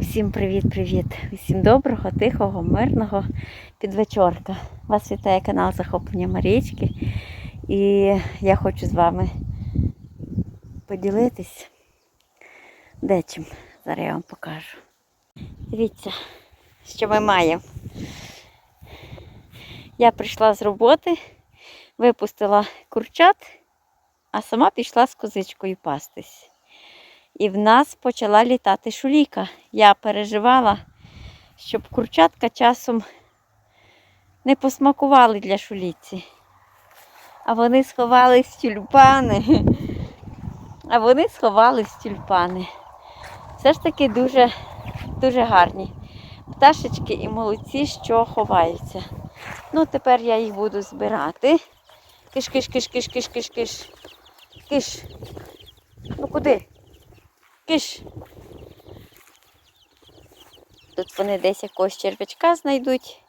Усім привіт-привіт! Усім доброго, тихого, мирного підвечорка. Вас вітає канал Захоплення Марічки. І я хочу з вами поділитись дечим. Зараз я вам покажу. Дивіться, що ми маємо. Я прийшла з роботи, випустила курчат, а сама пішла з козичкою пастись. І в нас почала літати шуліка. Я переживала, щоб курчатка часом не посмакували для шуліці. А вони сховались в тюльпани. А вони сховались в тюльпани. Все ж таки дуже, дуже гарні. Пташечки і молодці, що ховаються. Ну, тепер я їх буду збирати. Киш, киш, киш, киш, киш, киш, киш. Киш. Ну куди? Киш. Тут вони десь якогось черв'ячка знайдуть.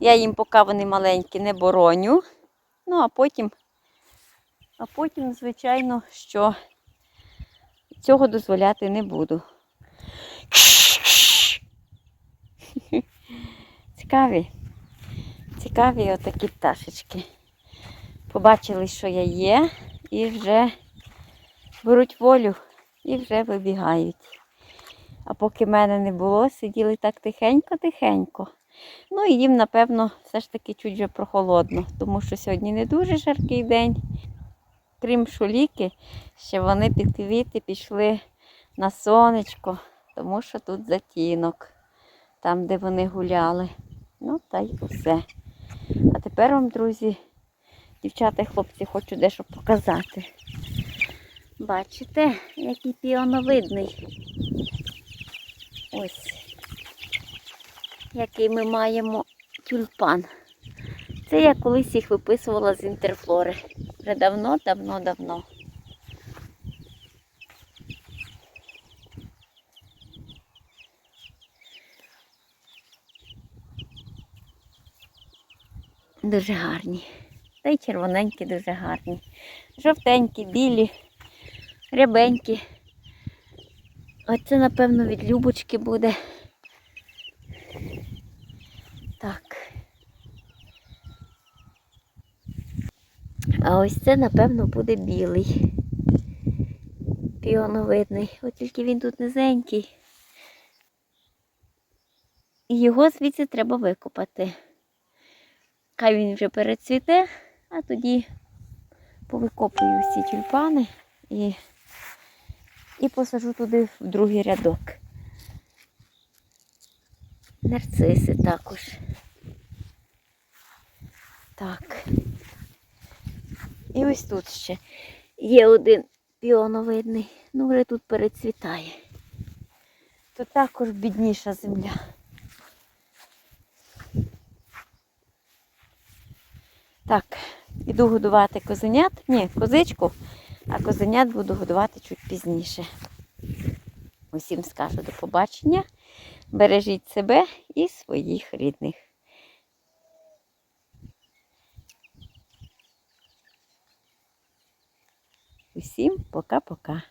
Я їм, поки вони маленькі, не бороню. Ну, а потім, а потім, звичайно, що цього дозволяти не буду. Цікаві. Цікаві отакі пташечки. Побачили, що я є, і вже беруть волю і вже вибігають. А поки мене не було, сиділи так тихенько-тихенько. Ну і їм, напевно, все ж таки чуть вже прохолодно, тому що сьогодні не дуже жаркий день. Крім шуліки, ще вони під квіти пішли на сонечко, тому що тут затінок, там, де вони гуляли. Ну, та й усе. А тепер вам, друзі, дівчата і хлопці, хочу дещо показати. Бачите, який піоновидний. Ось. Який ми маємо тюльпан. Це я колись їх виписувала з інтерфлори. Вже давно, давно, давно. Дуже гарні. Та й червоненькі дуже гарні. Жовтенькі, білі, рябенькі. Оце, напевно, від Любочки буде. Так. А ось це, напевно, буде білий. Піоновидний. От тільки він тут низенький. І його звідси треба викопати. Хай він вже перецвіте, а тоді повикопую всі тюльпани і, і посажу туди в другий рядок. Нарциси також. Так. І ось тут ще є один піоновидний, ну вже тут перецвітає. Тут також бідніша земля. Так, іду годувати козенят. Ні, козичку, а козенят буду годувати чуть пізніше. Усім скажу до побачення. Бережіть себе і своїх рідних. Усім пока-пока.